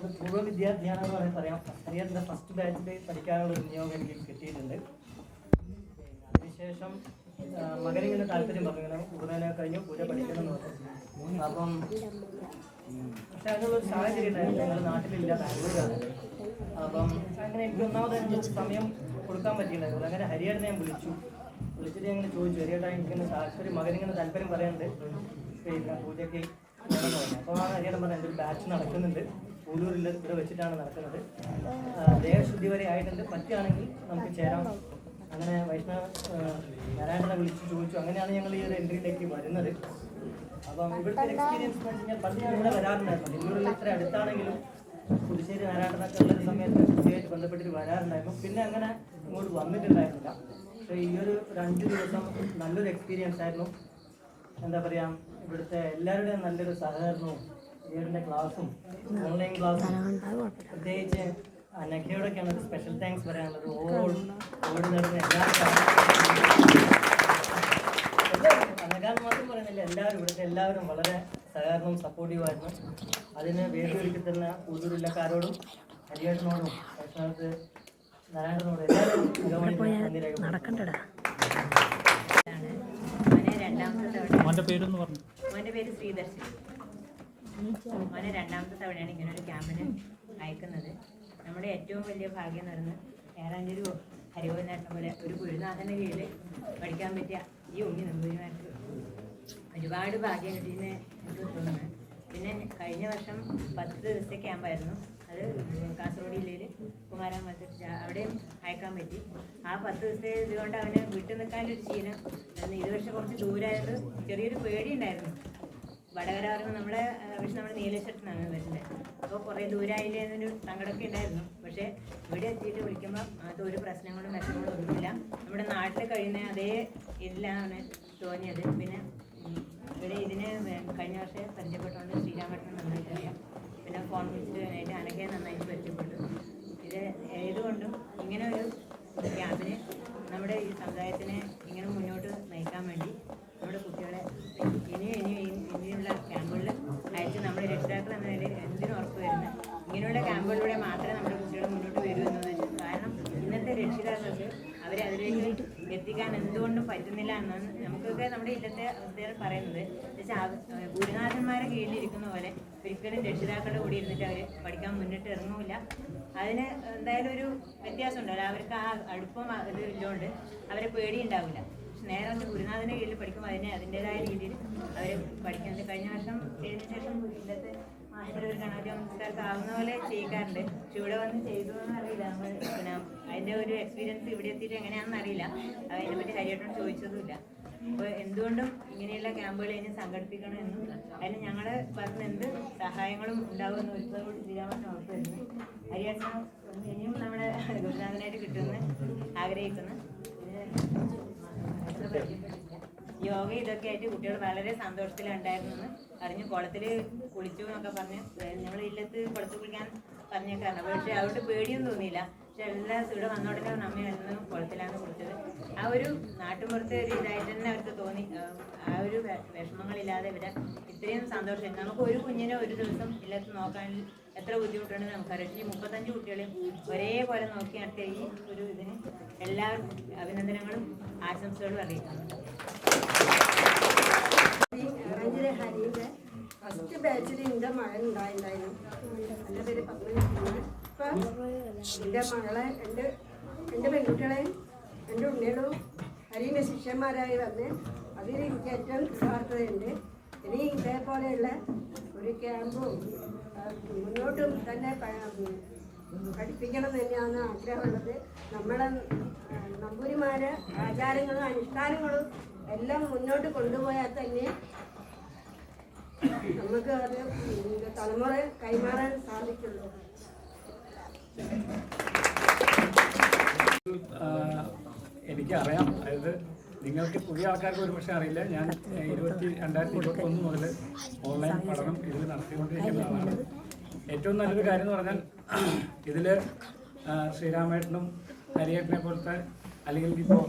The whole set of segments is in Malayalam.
ഒരു പൂർവ എന്ന് പറയാൻ പറയാം. ഹരിയറിന്റെ ഫസ്റ്റ് ബാച്ചിൽ പഠിക്കാനുള്ള ഒരു നിയോഗം എനിക്ക് കിട്ടിയിട്ടുണ്ട്. അതിനുശേഷം മകനിങ്ങനെ താല്പര്യം പറഞ്ഞു. ഇങ്ങനെ കഴിഞ്ഞു പൂജ പഠിക്കണം എന്ന് പറഞ്ഞു. അപ്പം പക്ഷെ അതിനുള്ള ഒരു സാഹചര്യം ഉണ്ടായിരുന്നു ഞങ്ങൾ നാട്ടിലില്ല ബാംഗ്ലൂരാണ്. അപ്പം അങ്ങനെ എനിക്ക് ഒന്നാമത് സമയം കൊടുക്കാൻ പറ്റിയിട്ടുണ്ടായിരുന്നു അങ്ങനെ ഹരിയേട്ടനെ ഞാൻ വിളിച്ചു. വിളിച്ചിട്ട് ഞങ്ങൾ ചോദിച്ചു ഹരിയേട്ടാ എനിക്കിങ്ങനെ താല്പര്യം മകനിങ്ങനെ താല്പര്യം പറയുന്നുണ്ട് പിന്നെ പൂജയ്ക്ക് അപ്പോൾ ആ ഹരിയേട്ടൻ പറഞ്ഞു എന്റെ ഒരു ബാച്ച് നടക്കുന്നുണ്ട്. പൂലൂരിൽ ഇവിടെ വെച്ചിട്ടാണ് നടക്കുന്നത്. ദേഹശുദ്ധി വരെ ആയിട്ടുണ്ട്. പറ്റുകയാണെങ്കിൽ നമുക്ക് ചേരാം. അങ്ങനെ വൈഷ്ണവ നാരായണനെ വിളിച്ചു ചോദിച്ചു. അങ്ങനെയാണ് ഞങ്ങൾ ഈ ഒരു എൻട്രിയിലേക്ക് വരുന്നത്. അപ്പം ഇവിടുത്തെ എക്സ്പീരിയൻസ് എന്ന് വെച്ച് കഴിഞ്ഞാൽ പണ്ട് ഞാൻ ഇവിടെ വരാറുണ്ടായിരുന്നു. നെല്ലൂരിൽ ഇത്ര അടുത്താണെങ്കിലും പുതുശ്ശേരി നാരായണനൊക്കെ ഉള്ളൊരു സമയത്ത് കൃഷിയായിട്ട് ബന്ധപ്പെട്ടിട്ട് വരാറുണ്ടായിരുന്നു. പിന്നെ അങ്ങനെ ഇങ്ങോട്ട് വന്നിട്ടുണ്ടായിരുന്നില്ല. പക്ഷേ ഈ ഒരു അഞ്ച് ദിവസം നല്ലൊരു എക്സ്പീരിയൻസ് ആയിരുന്നു. എന്താ പറയുക ഇവിടുത്തെ എല്ലാവരുടെയും നല്ലൊരു സഹകരണവും ഈയുടെ ക്ലാസ്സും ഓൺലൈൻ ക്ലാസ്സും പ്രത്യേകിച്ച് നഖയോടൊക്കെയാണ് ഒരു സ്പെഷ്യൽ താങ്ക്സ് പറയാനുള്ളത്. ഓൾ ഓടി നടന്ന എല്ലാവരും അനകാന്ന് മാത്രം പറയുന്നില്ല എല്ലാവരും ഇവിടുത്തെ എല്ലാവരും വളരെ സഹകരണവും സപ്പോർട്ടീവ് ആയിരുന്നു. അതിന് വേദിയൊരുക്കി തന്ന പുതുരില്ലക്കാരോടും ഹരിയേട്ടനോടും ഭക്ഷണത്ത് നാരായണനോടും എല്ലാവരും. നടക്കണ്ടടാ. മോനെ രണ്ടാമത്തെ തവണ. മോന്റെ പേരൊന്ന് പറഞ്ഞു. മോന്റെ പേര് ശ്രീദർശൻ മോനെ രണ്ടാമത്തെ തവണയാണ് ഇങ്ങനെ ഒരു ക്യാമ്പിന് അയക്കുന്നത്. നമ്മുടെ ഏറ്റവും വലിയ ഭാഗ്യം എന്ന് പറയുന്നത് ഏറാഞ്ചൊരു ഹരിഗോവിന്ദേട്ടനെ പോലെ ഒരു ഗുരുനാഥന്റെ കീഴിൽ പഠിക്കാൻ പറ്റിയ ഈ ഉണ്ണി നമ്പൂരിമാർക്ക് ഒരുപാട് ഭാഗ്യം കിട്ടിയെന്ന് എനിക്ക് തോന്നുന്നു. പിന്നെ കഴിഞ്ഞ വർഷം പത്ത് ദിവസത്തെ ക്യാമ്പായിരുന്നു അത് കാസർഗോഡ് ജില്ലയിൽ കുമാരാ മത്സരിച്ച അവിടെയും അയക്കാൻ പറ്റി. ആ പത്ത് ദിവസത്തെ ഇതുകൊണ്ട് അവന് വിട്ടു നിൽക്കാനൊരു ശീലം ഇത് പക്ഷെ കുറച്ച് ദൂരമായത് ചെറിയൊരു പേടി ഉണ്ടായിരുന്നു വടകര പറയുമ്പോൾ നമ്മളെ ആ, പക്ഷെ നമ്മുടെ നീലേശ്വരത്തിനാണ് വരുന്നത് അപ്പോൾ കുറേ ദൂരമായില്ലേ എന്നൊരു സങ്കടമൊക്കെ ഉണ്ടായിരുന്നു. പക്ഷേ ഇവിടെ എത്തിയിട്ട് വിളിക്കുമ്പോൾ അത് ഒരു പ്രശ്നങ്ങളും വിഷമങ്ങളും ഒന്നുമില്ല. നമ്മുടെ നാട്ടിൽ കഴിയുന്ന അതേ ഇതിലാണ് തോന്നിയത്. പിന്നെ ഇവിടെ ഇതിന് കഴിഞ്ഞ വർഷം പരിചയപ്പെട്ടുകൊണ്ട് ശ്രീരാമകൃഷ്ണൻ നന്നായിട്ട് അറിയാം. പിന്നെ ഫോൺ വിളിച്ചിട്ട് അനക്കെ നന്നായിട്ട് പരിചയപ്പെട്ടു. ഇത് ഏതുകൊണ്ടും ഇങ്ങനെ ഒരു ക്യാമ്പിന് നമ്മുടെ ഈ സമുദായത്തിനെ ഇങ്ങനെ മുന്നോട്ട് നയിക്കാൻ വേണ്ടി നമ്മുടെ കുട്ടികളെ ഇനിയും ഇനിയും ഇനിയുള്ള ക്യാമ്പുകളിൽ അയച്ച് നമ്മുടെ രക്ഷിതാക്കൾ എന്ന നിലയിൽ എന്തിനും ഉറപ്പ് വരുന്നത് ഇങ്ങനെയുള്ള ക്യാമ്പുകളിലൂടെ മാത്രമേ നമ്മുടെ കുട്ടികൾ മുന്നോട്ട് വരൂ എന്നത് കാരണം ഇന്നത്തെ രക്ഷിതാക്കൾക്ക് അവരെ അതിലേക്ക് എത്തിക്കാൻ എന്തുകൊണ്ടും പറ്റുന്നില്ല എന്നാണ് നമുക്കൊക്കെ നമ്മുടെ ഇന്നത്തെ അവസ്ഥയിൽ പറയുന്നത്. ഗുരുനാഥന്മാരെ കീഴിലിരിക്കുന്ന പോലെ ഒരിക്കലും രക്ഷിതാക്കളുടെ കൂടി ഇരുന്നിട്ട് അവർ പഠിക്കാൻ മുന്നിട്ട് ഇറങ്ങൂല. അതിന് എന്തായാലും ഒരു വ്യത്യാസം ഉണ്ടാവില്ല അവർക്ക് ആ അടുപ്പം ഒരു ഇല്ലോണ്ട് അവരെ പേടി ഉണ്ടാവില്ല പക്ഷെ നേരെ വന്ന് ഗുരുനാഥന്റെ കീഴിൽ പഠിക്കുമ്പോൾ അതിനെ അതിന്റെതായ രീതിയിൽ അവർ പഠിക്കുന്നത് കഴിഞ്ഞ വർഷം ചെയ്തതിനു ശേഷം ഇന്നത്തെ മാസ്റ്റർ ഒരു ഗണപതി നമസ്കാരത്ത് ആവുന്ന പോലെ ചെയ്യിക്കാറുണ്ട്. പക്ഷെ ഇവിടെ വന്ന് ചെയ്തു എന്നറിയില്ല നമ്മൾ പിന്നെ അതിന്റെ ഒരു എക്സ്പീരിയൻസ് ഇവിടെ എത്തിയിട്ട് എങ്ങനെയാണെന്ന് അറിയില്ല. അതിനെ പറ്റി ഹരിയേട്ടനോട് ചോദിച്ചതുമില്ല. അപ്പോൾ എന്തുകൊണ്ടും ഇങ്ങനെയുള്ള ക്യാമ്പുകൾ ഇനി സംഘടിപ്പിക്കണമെന്നും അതിന് ഞങ്ങളെ പറഞ്ഞ എന്ത് സഹായങ്ങളും ഉണ്ടാകുമെന്ന് ഒരുപാട് ശ്രീരാമൻ ഓർത്തുവരുന്നു വരുന്നു ഹരിയേട്ടൻ ഇനിയും നമ്മുടെ ഗുരുനാഥനായിട്ട് കിട്ടുമെന്ന് ആഗ്രഹിക്കുന്നു. യോഗ ഇതൊക്കെ ആയിട്ട് കുട്ടികൾ വളരെ സന്തോഷത്തിലുണ്ടായിരുന്നു അറിഞ്ഞു കുളത്തിൽ കുളിച്ചു എന്നൊക്കെ പറഞ്ഞ് നമ്മൾ ഇല്ലത്ത് കുളത്തിൽ കുളിക്കാൻ പറഞ്ഞേക്കാറുണ്ട് പക്ഷെ അവരുടെ പേടിയൊന്നും തോന്നിയില്ല. എല്ലാ ഇവിടെ വന്ന ഉടനെ നമ്മ എന്നും കുളത്തിലാണ് കൊടുത്തത് ആ ഒരു നാട്ടുമ്പുറത്തെ ഒരു ഇതായിട്ട് തന്നെ അവർക്ക് തോന്നി. ആ, ഒരു വിഷമങ്ങളില്ലാതെ ഇവിടെ ഇത്രയും സന്തോഷം. നമുക്ക് ഒരു കുഞ്ഞിനെ ഒരു ദിവസം ഇല്ലത്ത് നോക്കാൻ എത്ര ബുദ്ധിമുട്ടുണ്ടെന്ന് നമുക്കറിയാം. ഈ മുപ്പത്തഞ്ച് കുട്ടികളെയും ഒരേപോലെ നോക്കി നടത്തിയ ഈ ഒരു ഇതിന് എല്ലാവർക്കും അഭിനന്ദനങ്ങളും ആശംസകളും അറിയിക്കുന്നു. അഞ്ചര ഹരിയുടെ ഫസ്റ്റ് ബാച്ചിൽ എന്റെ മഴ ഉണ്ടായിരുന്നു എന്റെ പേര് പത്മനാഭനാണ് ഇപ്പം എന്റെ മകളെ എന്റെ എന്റെ പെൺകുട്ടികളെയും എന്റെ ഉണ്ണികളും ഹരിയുടെ ശിഷ്യന്മാരായി വന്ന് അതിൽ എനിക്ക് ഏറ്റവും കൃതാർത്ഥതയുണ്ട്. ഇനി ഇതേപോലെയുള്ള ഒരു ക്യാമ്പും മുന്നോട്ടും തന്നെ പഠിപ്പിക്കണം തന്നെയാണ് ആഗ്രഹമുള്ളത്. നമ്മളെ നമ്പൂരിമാരെ ആചാരങ്ങളും അനുഷ്ഠാനങ്ങളും എല്ലാം മുന്നോട്ട് കൊണ്ടുപോയാൽ തന്നെ നമുക്ക് അത് തലമുറ കൈമാറാൻ സാധിക്കുള്ളൂ. എനിക്കറിയാം. അതായത് നിങ്ങൾക്ക് പുതിയ ആൾക്കാർക്ക് ഒരു പക്ഷേ അറിയില്ല. ഞാൻ ഇരുപത്തി രണ്ടായിരത്തി ഇരുപത്തി ഒന്ന് മുതൽ ഓൺലൈൻ പഠനം ഇതിൽ നടത്തിക്കൊണ്ടിരിക്കുന്ന ആളാണ്. ഏറ്റവും നല്ലൊരു കാര്യം എന്ന് പറഞ്ഞാൽ ഇതിൽ ശ്രീരാമേട്ടനും ഹരിയേട്ടനെ പോലത്തെ അല്ലെങ്കിൽ ഇപ്പോൾ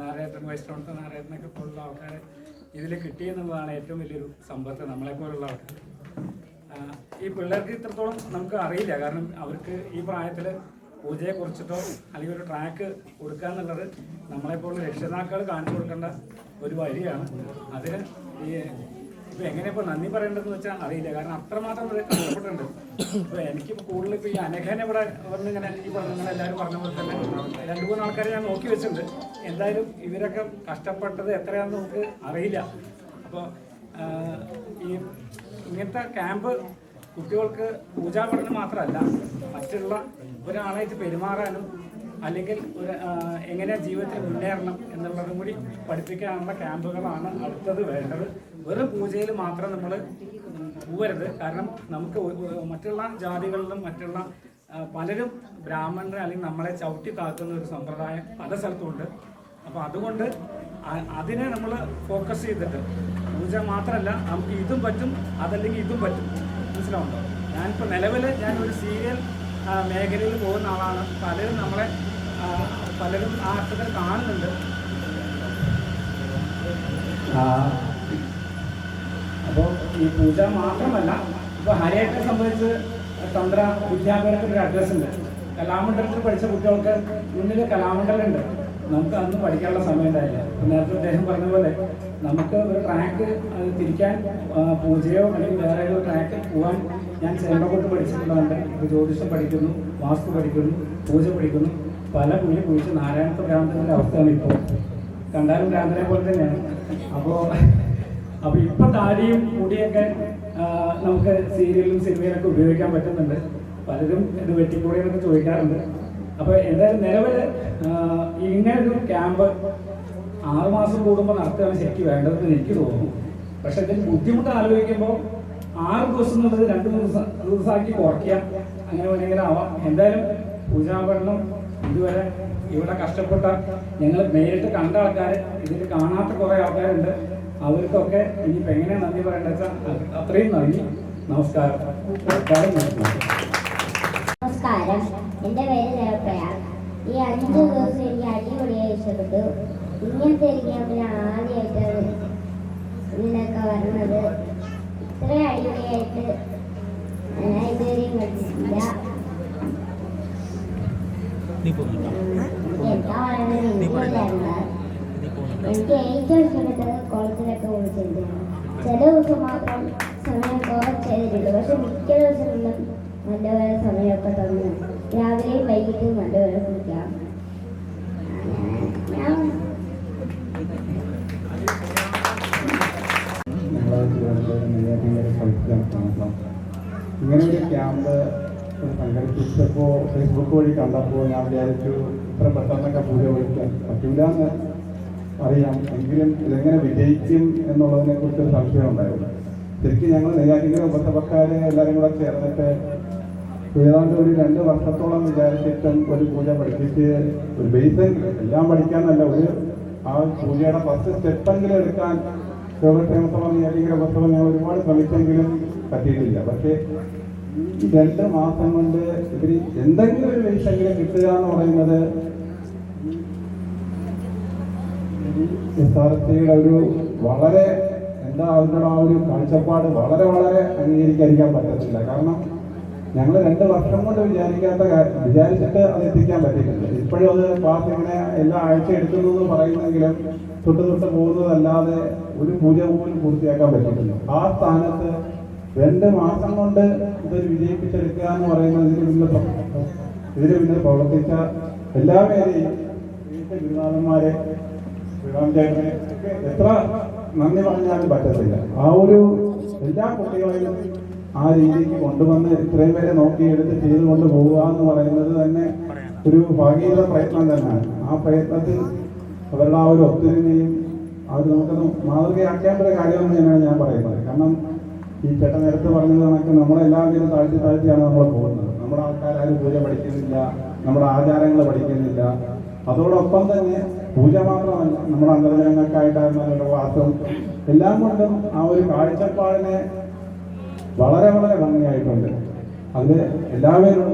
നാരായണൻ വൈഷ്ണവത്തെ നാരായണനൊക്കെ പോലുള്ള ആൾക്കാരെ ഇതിൽ കിട്ടിയെന്നുള്ളതാണ് ഏറ്റവും വലിയൊരു സമ്പത്ത് നമ്മളെപ്പോലുള്ള ആൾക്കാർ ഈ പിള്ളേർക്ക് ഇത്രത്തോളം നമുക്ക് അറിയില്ല. കാരണം അവർക്ക് ഈ പ്രായത്തിൽ പൂജയെ കുറിച്ചിട്ടോ അല്ലെങ്കിൽ ഒരു ട്രാക്ക് കൊടുക്കുക എന്നുള്ളത് നമ്മളെപ്പോലുള്ള രക്ഷിതാക്കൾ കാണിച്ചു കൊടുക്കേണ്ട ഒരു വഴിയാണ്. അതിന് ഈ ഇപ്പൊ എങ്ങനെ ഇപ്പോൾ നന്ദി പറയേണ്ടതെന്ന് വെച്ചാൽ അറിയില്ല. കാരണം അത്രമാത്രം ഇത് കഷ്ടപ്പെട്ടിട്ടുണ്ട്. ഇപ്പൊ എനിക്ക് കൂടുതൽ ഇപ്പൊ ഈ അനഘനെ ഇവിടെ വന്ന് ഇങ്ങനെ ഈ പറഞ്ഞ എല്ലാവരും പറഞ്ഞ പോലെ തന്നെ രണ്ട് മൂന്ന് ആൾക്കാരെ ഞാൻ നോക്കി വെച്ചിട്ടുണ്ട്. എന്തായാലും ഇവരൊക്കെ കഷ്ടപ്പെട്ടത് എത്രയാണെന്ന് നമുക്ക് അറിയില്ല. അപ്പോൾ ഈ ഇങ്ങനത്തെ ക്യാമ്പ് കുട്ടികൾക്ക് പൂജാ പഠനം മാത്രമല്ല മറ്റുള്ള ഒരാളായിട്ട് പെരുമാറാനും അല്ലെങ്കിൽ ഒരു എങ്ങനെ ജീവിതത്തിൽ മുന്നേറണം എന്നുള്ളതും കൂടി പഠിപ്പിക്കാനുള്ള ക്യാമ്പുകളാണ് അടുത്തത് വേണ്ടത്. വെറും പൂജയിൽ മാത്രം നമ്മൾ പോവരുത്. കാരണം നമുക്ക് മറ്റുള്ള ജാതികളിലും മറ്റുള്ള പലരും ബ്രാഹ്മണരെ അല്ലെങ്കിൽ നമ്മളെ ചവിട്ടി താക്കുന്ന ഒരു സമ്പ്രദായം പല സ്ഥലത്തുമുണ്ട് അപ്പോൾ അതുകൊണ്ട് അതിനെ നമ്മൾ ഫോക്കസ് ചെയ്തിട്ട് പൂജ മാത്രമല്ല നമുക്ക് ഇതും പറ്റും അതല്ലെങ്കിൽ ഇതും പറ്റും. മനസ്സിലാവുണ്ടോ ഞാനിപ്പോൾ നിലവിൽ ഞാൻ ഒരു സീരിയൽ മേഖലയിൽ പോകുന്ന ആളാണ്. പലരും നമ്മളെ പലരും ആ അർത്ഥത്തിൽ കാണുന്നുണ്ട്. അപ്പോൾ ഈ പൂജ മാത്രമല്ല ഇപ്പോൾ ഹരിയേട്ടനെ സംബന്ധിച്ച് തന്ത്ര വിദ്യാഭ്യാസത്തിന്റെ ഒരു അഡ്രസ്സ് ഉണ്ട്. കലാമണ്ഡലത്തിൽ പഠിച്ച കുട്ടികൾക്ക് മുന്നിൽ കലാമണ്ഡലമുണ്ട് നമുക്ക് അന്ന് പഠിക്കാനുള്ള സമയം ഉണ്ടായില്ല. നേരത്തെ അദ്ദേഹം പറഞ്ഞ പോലെ നമുക്ക് ഒരു ട്രാക്ക് തിരിക്കാൻ പൂജയോ അല്ലെങ്കിൽ വേറെ ഏതോ ട്രാക്ക് പോകാൻ ഞാൻ ചേമ്പകൊട്ട് പഠിച്ചിട്ടുള്ളതുണ്ട്. ഇപ്പോൾ ജ്യോതിഷം പഠിക്കുന്നു വാസ്തു പഠിക്കുന്നു പൂജ പഠിക്കുന്നു. പല പുള്ളി കുഴിച്ച് നാരായണത്തെ ഭ്രാന്തന്റെ അവസ്ഥയാണ് ഇപ്പോൾ കണ്ടാലും ഭ്രാന്തനെ പോലെ തന്നെയാണ്. അപ്പോൾ അപ്പോൾ ഇപ്പം താടിയും മുടിയൊക്കെ നമുക്ക് സീരിയലും സിനിമയിലൊക്കെ ഉപയോഗിക്കാൻ പറ്റുന്നുണ്ട്. പലരും ഇത് വെട്ടിക്കൂടി എന്നൊക്കെ ചോദിക്കാറുണ്ട്. അപ്പൊ എന്തായാലും നിലവിൽ ഇങ്ങനൊരു ക്യാമ്പ് ആറുമാസം കൂടുമ്പോൾ നടത്തുകയാണ് ശരിക്കും വേണ്ടതെന്ന് എനിക്ക് തോന്നുന്നു. പക്ഷെ ഇതിന് ബുദ്ധിമുട്ട് ആലോചിക്കുമ്പോൾ ആറ് ദിവസം എന്നുള്ളത് രണ്ട് ദിവസം ദിവസമാക്കി കുറയ്ക്കാം അങ്ങനെ വേണമെങ്കിൽ ആവാം. എന്തായാലും പൂജാഭരണം ഇതുവരെ ഇവിടെ കഷ്ടപ്പെട്ട ഞങ്ങൾ നേരിട്ട് കണ്ട ആൾക്കാർ ഇതിൽ കാണാത്ത കുറേ ആൾക്കാരുണ്ട്. അവർക്കൊക്കെ ഇനിയിപ്പോൾ എങ്ങനെ നന്ദി പറയേണ്ടത് വെച്ചാൽ അത്രയും നന്ദി. നമസ്കാരം. നമസ്കാരം. എന്റെ പേര് ദേവപ്രയ ഈ അഞ്ച് ദിവസം എനിക്ക് അടിപൊളിയായി ഇഷ്ടപ്പെട്ടു ഇങ്ങനത്തെ ഒരു ക്യാമ്പിൽ ആദ്യമായിട്ടാണ് ഇതിനൊക്കെ വരുന്നത് ഇത്ര അടിപൊളിയായിട്ട് ഞാൻ ഇതുവരെയും കണ്ടിട്ടില്ല എന്താ പറയുന്നത്? എനിക്കറിയില്ല എനിക്ക് ഏറ്റവും ഇഷ്ടപ്പെട്ടത് കോളേജിലൊക്കെ പോയിട്ടുണ്ട്. ചില ദിവസം മാത്രം സമയം കുറച്ചു ചെയ്തിട്ടുണ്ട്. പക്ഷെ മിക്ക ദിവസങ്ങളിലും നല്ലപോലെ സമയമൊക്കെ തന്നു. രാവിലെയും വൈകിട്ടും കൊണ്ടുവരെ കുടിക്കാം ഇങ്ങനെ ഒരു ക്യാമ്പ് സംഘടിപ്പിച്ചപ്പോൾ ഫേസ്ബുക്ക് വഴി കണ്ടപ്പോൾ ഞാൻ വിചാരിച്ചു ഇത്ര പെട്ടെന്നൊക്കെ പൂജ വിളിക്കാൻ പറ്റൂല അറിയാം. എങ്കിലും ഇതെങ്ങനെ വിജയിക്കും എന്നുള്ളതിനെ കുറിച്ച് ഒരു സംശയം ഉണ്ടായിരുന്നു ശരിക്കും ഞങ്ങൾ നെയ്യാറ്റിൻകര ഉപസഭക്കാരെ എല്ലാവരും കൂടെ ചേർന്നിട്ട് ഏതാണ്ട് ഒരു രണ്ട് വർഷത്തോളം വിചാരിച്ചിട്ടും ഒരു പൂജ പഠിപ്പിച്ച് ഒരു ബേസെങ്കിലും എല്ലാം പഠിക്കാനല്ല ഒരു ആ പൂജയുടെ ഫസ്റ്റ് സ്റ്റെപ്പെങ്കിലും എടുക്കാൻ നിയോഗിക്കുന്ന പുസ്തകം ഞങ്ങൾ ഒരുപാട് ശ്രമിച്ചെങ്കിലും പറ്റിയിട്ടില്ല. പക്ഷേ രണ്ട് മാസം കൊണ്ട് ഇവർ എന്തെങ്കിലും ഒരു ബേസെങ്കിലും കിട്ടുക എന്ന് പറയുന്നത് എസ് ആർ സിയുടെ ഒരു വളരെ എന്താ അതിന്റെ ആ ഒരു കാഴ്ചപ്പാട് വളരെ വളരെ അംഗീകരിക്കാതിരിക്കാൻ പറ്റത്തില്ല. കാരണം ഞങ്ങൾ രണ്ട് വർഷം കൊണ്ട് വിചാരിക്കാത്ത കാര്യം വിചാരിച്ചിട്ട് അത് എത്തിക്കാൻ പറ്റിയിട്ടില്ല. ഇപ്പോഴും അത് ക്ലാസ് ഇങ്ങനെ എല്ലാ ആഴ്ച എടുക്കുന്നു എന്ന് പറയുന്നെങ്കിലും തൊട്ട് തൊട്ട് പോകുന്നതല്ലാതെ ഒരു പൂജ പോലും പൂർത്തിയാക്കാൻ പറ്റിയിട്ടില്ല. ആ സ്ഥാനത്ത് രണ്ട് മാസം കൊണ്ട് ഇത് വിജയിപ്പിച്ചെടുക്കുക എന്ന് പറയുന്നത് ഇതിന് മുന്നിൽ ഇതിന് മുന്നിൽ പ്രവർത്തിച്ച എല്ലാവരെയും ഗുരുനാഥന്മാരെ ശ്രീറാംചേട്ടനെ ഒക്കെ എത്ര നന്ദി പറഞ്ഞാലും പറ്റത്തില്ല. ആ ഒരു എല്ലാ കുട്ടികളെയും ആ രീതിക്ക് കൊണ്ടുവന്ന് ഇത്രയും പേരെ നോക്കിയെടുത്ത് ചെയ്തുകൊണ്ട് പോവുക എന്ന് പറയുന്നത് തന്നെ ഒരു ഭാഗീയത പ്രയത്നം തന്നെയാണ്. ആ പ്രയത്നത്തിൽ അവരുടെ ആ ഒരു ഒത്തൊരുമയും അത് നമുക്കത് മാതൃകയാക്കേണ്ട ഒരു കാര്യമെന്ന് തന്നെയാണ് ഞാൻ പറയുന്നത്. കാരണം ഈ ചേട്ടൻ നേരത്തെ പറഞ്ഞത് കണക്ക് നമ്മളെല്ലാവരും താഴ്ത്തി താഴ്ത്തിയാണ് നമ്മൾ പോകുന്നത്. നമ്മുടെ ആൾക്കാരും പൂജ പഠിക്കുന്നില്ല നമ്മുടെ ആചാരങ്ങൾ പഠിക്കുന്നില്ല. അതോടൊപ്പം തന്നെ പൂജ മാത്രമല്ല നമ്മുടെ അന്തർജനങ്ങൾക്കായിട്ടായിരുന്നാലും വാസം എല്ലാം കൊണ്ടും ആ ഒരു കാഴ്ചപ്പാടിനെ വളരെ വളരെ ഭംഗിയായിട്ടുണ്ട്. അതിന് എല്ലാവരും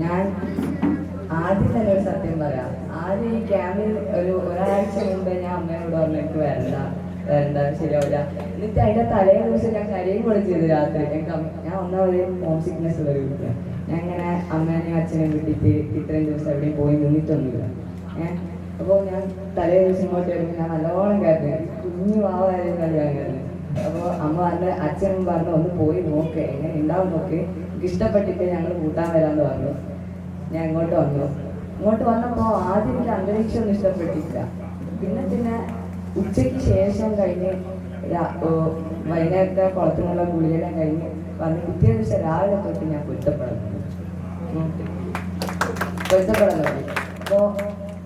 ഞാൻ ആദ്യം തന്നെ ഒരു സത്യം പറയാം. ആദ്യം ഈ ക്യാമ്പിൽ ഒരു ഒരാഴ്ച മുമ്പ് ഞാൻ അമ്മയോട് പറഞ്ഞു എനിക്ക് വരണ്ട വരണ്ട ശരിയാവില്ല. എന്നിട്ട് അതിന്റെ തലേ ദിവസം ഞാൻ കരയും കൂടെ ചെയ്തു രാത്രി. എനിക്ക് ഞാൻ ഒന്നാമത് ഹോം സിക്നെസ് ഉള്ള ഞാൻ ഇങ്ങനെ അമ്മേനെയും അച്ഛനെയും വിട്ടിട്ട് ഇത്രയും ദിവസം എവിടെയും പോയി നിന്നിട്ടൊന്നുമില്ല. ഏഹ്? അപ്പോൾ ഞാൻ തലേ ദിവസം ഇങ്ങോട്ട് വരുമ്പോൾ ഞാൻ നല്ലോണം കയറി കുഞ്ഞു വാവായിരുന്നു ഞാൻ കയറുന്നത് അപ്പോൾ അമ്മ പറഞ്ഞ അച്ഛനും പറഞ്ഞു ഒന്ന് പോയി നോക്ക് എങ്ങനെ ഉണ്ടാവും നോക്ക്. എനിക്ക് ഇഷ്ടപ്പെട്ടിട്ട് ഞങ്ങൾ കൂട്ടാൻ വരാമെന്ന് പറഞ്ഞു. ഞാൻ ഇങ്ങോട്ട് വന്നു. ഇങ്ങോട്ട് വന്നപ്പോൾ ആദ്യം എനിക്ക് അന്തരീക്ഷം ഒന്നും ഇഷ്ടപ്പെട്ടില്ല. പിന്നെ പിന്നെ ഉച്ചയ്ക്ക് ശേഷം കഴിഞ്ഞ് വൈകുന്നേരത്തെ കുളത്തിനുള്ള കുളിയെല്ലാം കഴിഞ്ഞ് വന്ന് പിറ്റേ ദിവസം രാവിലെ തൊട്ട് ഞാൻ പൊരുത്തപ്പെടുന്നു പൊരുത്തപ്പെടാൻ തുടങ്ങി. അപ്പോൾ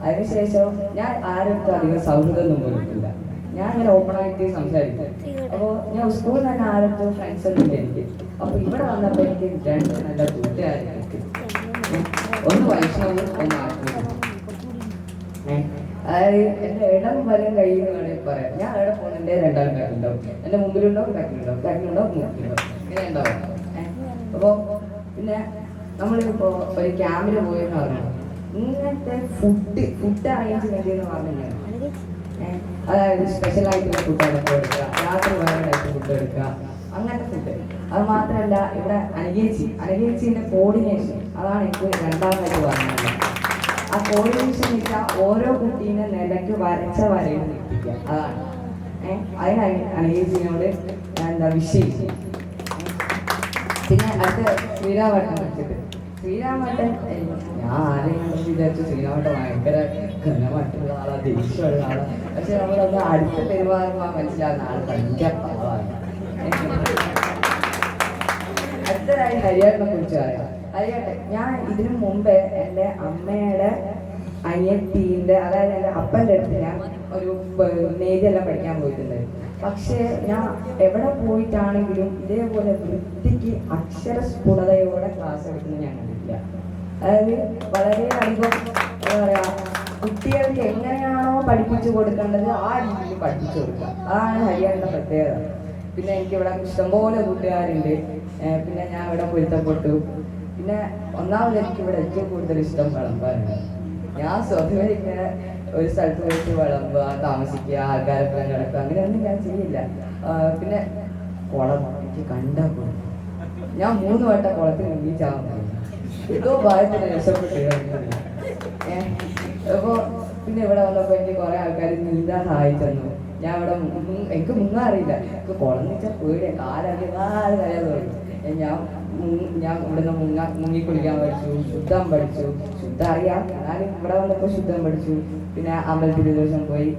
അതിനുശേഷം ഞാൻ ആരും അധികം സൗഹൃദമൊന്നും പോലിട്ടില്ല ഞാൻ അങ്ങനെ ഓപ്പണായിട്ട് സംസാരിക്കും. അപ്പോൾ ഞാൻ സ്കൂളിൽ തന്നെ ആരടുത്തും ഫ്രണ്ട്സ് ഒന്നും എനിക്ക്. അപ്പോൾ ഇവിടെ വന്നപ്പോൾ എനിക്ക് രണ്ട് നല്ല കൂട്ടുകാരെ കിട്ടി ഒന്ന് വൈഷ്ണവും ഒന്ന് ആത്മീയവും. എന്റെ ഇടം വലം കയ്യിൽ എന്ന് വേണമെങ്കിൽ പറയാം. ഞാൻ അവിടെ പോകുന്നതിന്റെ രണ്ടാം കാട്ടിലുണ്ടാവും എന്റെ മുമ്പിലുണ്ടാവും കാട്ടിലുണ്ടാവും കാട്ടിലുണ്ടാവും മുമ്പിലുണ്ടാവും ഇങ്ങനെ ഉണ്ടാവും അപ്പോ പിന്നെ നമ്മളിപ്പോ ഒരു ക്യാമ്പിന് പോയെന്ന് പറഞ്ഞു ഇങ്ങനത്തെ ഫുഡ് ഫുഡ് അറേഞ്ച്മെന്റ് എന്ന് പറഞ്ഞു അതായത് സ്പെഷ്യൽ ആയിട്ടുള്ള ഫുഡ് ആണ് എടുക്കുക. രാത്രി വേറെ ടൈപ്പ് ഫുഡ് എടുക്കുക. അങ്ങനത്തെ ഫുഡ് അത് മാത്രമല്ല ഇവിടെ അനുകേച്ചി അനുകേച്ചിന്റെ കോർഡിനേഷൻ അതാണ് എനിക്ക് രണ്ടാമതായിട്ട് പറഞ്ഞത് ആ കോർഡിനേഷൻ വെച്ചാൽ ഓരോ കുട്ടീനെ നിലയ്ക്ക് വരച്ച വരയിൽ അതാണ്. അതിനായി അനുഗേച്ചിനോട് എന്താ വിഷയിച്ചു പിന്നെ അടുത്ത ശ്രീരാമട്ടൻ വെച്ചിട്ട് ഞാൻ ആരെയും വിചാരിച്ചു ശ്രീരാമട്ടൻ ഭയങ്കര ഘനമായിട്ടുള്ള ആളാ ദേഷ്യമുള്ള ആളാ പക്ഷെ നമ്മളൊന്ന് അടുത്ത പെരുമാറുമ്പോൾ മനസ്സിലാകുന്ന ആൾ ഭയങ്കര അടുത്തതായി ഹരിയാട്ടിനെ കുറിച്ച് പറയാം ഞാൻ ഇതിനു മുമ്പേ എന്റെ അമ്മയുടെ അനിയത്തീന്റെ അതായത് എന്റെ അപ്പന്റെ അടുത്ത് ഞാൻ ഒരു നേതി എല്ലാം പഠിക്കാൻ പോയിട്ടുണ്ട് പക്ഷേ ഞാൻ എവിടെ പോയിട്ടാണെങ്കിലും ഇതേപോലെ വൃത്തിക്ക് അക്ഷര സ്ഫുടതയോടെ ക്ലാസ് എടുക്കുന്നത് ഞാൻ കണ്ടിട്ടില്ല. അതായത് വളരെയധികം എന്താ പറയാ കുട്ടികൾക്ക് എങ്ങനെയാണോ പഠിപ്പിച്ചു കൊടുക്കേണ്ടത് ആ രീതിയിൽ പഠിപ്പിച്ചു കൊടുക്കുക. അതാണ് ഹരിയാനയുടെ പ്രത്യേകത. പിന്നെ എനിക്ക് ഇവിടെ ഇഷ്ടംപോലെ കൂട്ടുകാരുണ്ട്. പിന്നെ ഞാൻ ഇവിടെ പൊരുത്തപ്പെട്ടു. പിന്നെ ഒന്നാമത് എനിക്ക് ഇവിടെ ഏറ്റവും കൂടുതൽ ഇഷ്ടം വിളമ്പാനാണ് ഞാൻ സ്വതവേ ഇങ്ങനെ ഒരു സ്ഥലത്ത് പോയിട്ട് വിളമ്പുക താമസിക്കുക ആൾക്കാരെല്ലാം കിടക്കുക അങ്ങനെയൊന്നും ഞാൻ ചെയ്യില്ല. പിന്നെ കുളം എനിക്ക് കണ്ടാൽ പോലും ഞാൻ മൂന്ന് വട്ടം കുളത്തിൽ മുങ്ങിച്ചാവുന്നു ഏതോ ഭാഗത്തിന് രക്ഷപ്പെട്ട്. കിടക്കുന്നത്. ഏ അപ്പോ പിന്നെ ഇവിടെ വന്നപ്പോ എനിക്ക് കുറെ ആൾക്കാർ നീന്താൻ സഹായിച്ചു ഞാൻ ഇവിടെ മുങ്ങ- എനിക്ക് മുങ്ങാൻ അറിയില്ല. എനിക്ക് കുളം വെച്ചാൽ പേടിയ. കാലറിയ നാല് കരയാൻ തുടങ്ങി. ഞാൻ മുങ്ങ- ഞാൻ ഇവിടുന്ന് മുങ്ങ മുങ്ങി കുളിക്കാൻ പഠിച്ചു ശുദ്ധം പഠിച്ചു. അറിയാം എന്നാലും ഇവിടെ വന്നപ്പോൾ ശുദ്ധം പഠിച്ചു. പിന്നെ അമ്പലത്തിൽ ദിവസം പോയി.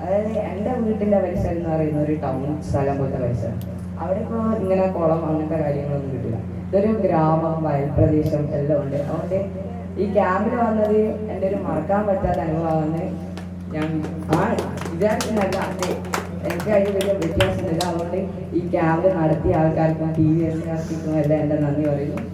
അതായത് എന്റെ വീട്ടിന്റെ പരിസരം എന്ന് പറയുന്ന ഒരു ടൗൺ സ്ഥലം പോലത്തെ പരിസരം. അവിടെ ഇപ്പോൾ ഇങ്ങനെ കുളം അങ്ങനത്തെ കാര്യങ്ങളൊന്നും കിട്ടില്ല. ഇതൊരു ഗ്രാമം വയൽപ്രദേശം എല്ലാം ഉണ്ട്. അതുകൊണ്ട് ഈ ക്യാമ്പിൽ വന്നത് എന്റെ ഒരു മറക്കാൻ പറ്റാത്ത അനുഭവമാണ്. ഞാൻ ആ വിചാരിക്കുന്നല്ല അതെ. എനിക്ക് അതിന് വലിയ വ്യത്യാസമില്ല. അതുകൊണ്ട് ഈ ക്യാമ്പ് നടത്തിയ ആൾക്കാർക്കും ടി വി എസ് എല്ലാം എന്റെ നന്ദി പറയുന്നു.